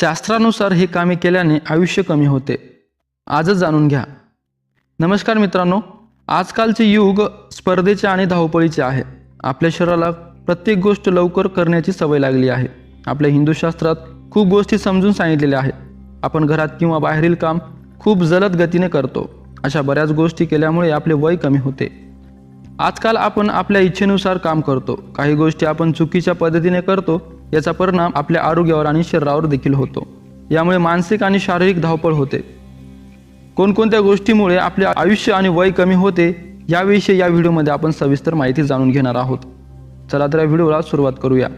शास्त्रानुसार हे कामे केल्याने आयुष्य कमी होते. आजच जाणून घ्या. नमस्कार मित्रांनो आजकालचे युग स्पर्धेचे आणि धावपळीचे आहे. आपल्या शरीराला प्रत्येक गोष्ट लवकर करण्याची सवय लागली आहे. आपल्या हिंदू शास्त्रात खूप गोष्टी समजून सांगितलेल्या आहेत. आपण घरात किंवा बाहेरील काम खूप जलद गतीने करतो. अशा बऱ्याच गोष्टी केल्यामुळे आपले वय कमी होते. आजकाल आपण आपल्या इच्छेनुसार काम करतो. काही गोष्टी आपण चुकीच्या पद्धतीने करतो याचा परिणाम आपल्या आरोग्यावर आणि शरीरावर देखील होतो. यामुळे मानसिक आणि शारीरिक धावपळ होते. कोणकोणत्या गोष्टीमुळे आपले आयुष्य आणि वय कमी होते याविषयी या व्हिडिओमध्ये आपण सविस्तर माहिती जाणून घेणार आहोत. चला तर या व्हिडिओला सुरुवात करूया.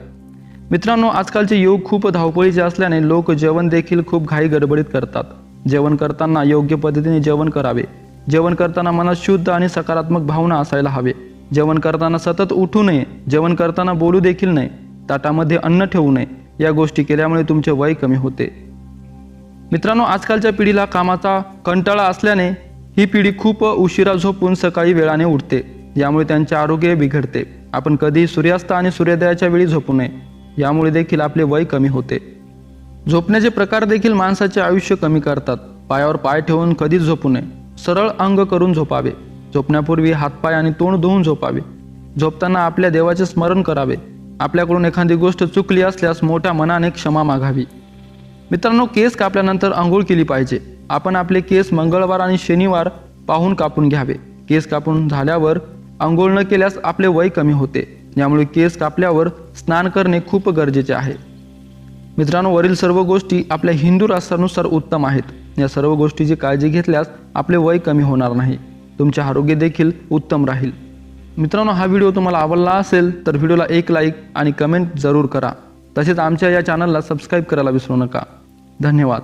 मित्रांनो आजकालचे योग खूप धावपळीचे असल्याने लोक जेवण देखील खूप घाई गडबडीत करतात. जेवण करताना योग्य पद्धतीने जेवण करावे. जेवण करताना मनात शुद्ध आणि सकारात्मक भावना असायला हवे. जेवण करताना सतत उठू नये जेवण करताना बोलू देखील नये ताटामध्ये अन्न ठेवू नये या गोष्टी केल्यामुळे तुमचे वय कमी होते. मित्रांनो आजकालच्या पिढीला कामाचा कंटाळा असल्याने ही पिढी खूप उशिरा झोपून सकाळी वेळाने उठते. यामुळे त्यांचे आरोग्य बिघडते. आपण कधी सूर्यास्त आणि सूर्योदयाच्या वेळी झोपू नये. यामुळे देखील आपले वय कमी होते. झोपण्याचे प्रकार देखील माणसाचे आयुष्य कमी करतात. पायावर पाय ठेवून कधीच झोपू नये. सरळ अंग करून झोपावे. झोपण्यापूर्वी हातपाय आणि तोंड धुवून झोपावे. झोपताना आपल्या देवाचे स्मरण करावे. आपल्याकडून एखादी गोष्ट चुकली असल्यास मोठ्या मनाने क्षमा मागावी. मित्रांनो केस कापल्यानंतर आंघोळ केली पाहिजे. आपण आपले केस मंगळवार आणि शनिवार पाहून कापून घ्यावे. केस कापून झाल्यावर आंघोळ न केल्यास आपले वय कमी होते. यामुळे केस कापल्यावर स्नान करणे खूप गरजेचे आहे. मित्रांनो वरील सर्व गोष्टी आपल्या हिंदू राष्ट्रानुसार उत्तम आहेत. या सर्व गोष्टीची काळजी घेतल्यास आपले वय कमी होणार नाही. तुमचे आरोग्य देखील उत्तम राहील. मित्रांनो हा व्हिडिओ तुम्हाला आवडला असेल तर व्हिडिओला एक लाईक आणि कमेंट जरूर करा. तसेच आमच्या या चॅनलला सबस्क्राईब करायला विसरू नका. धन्यवाद.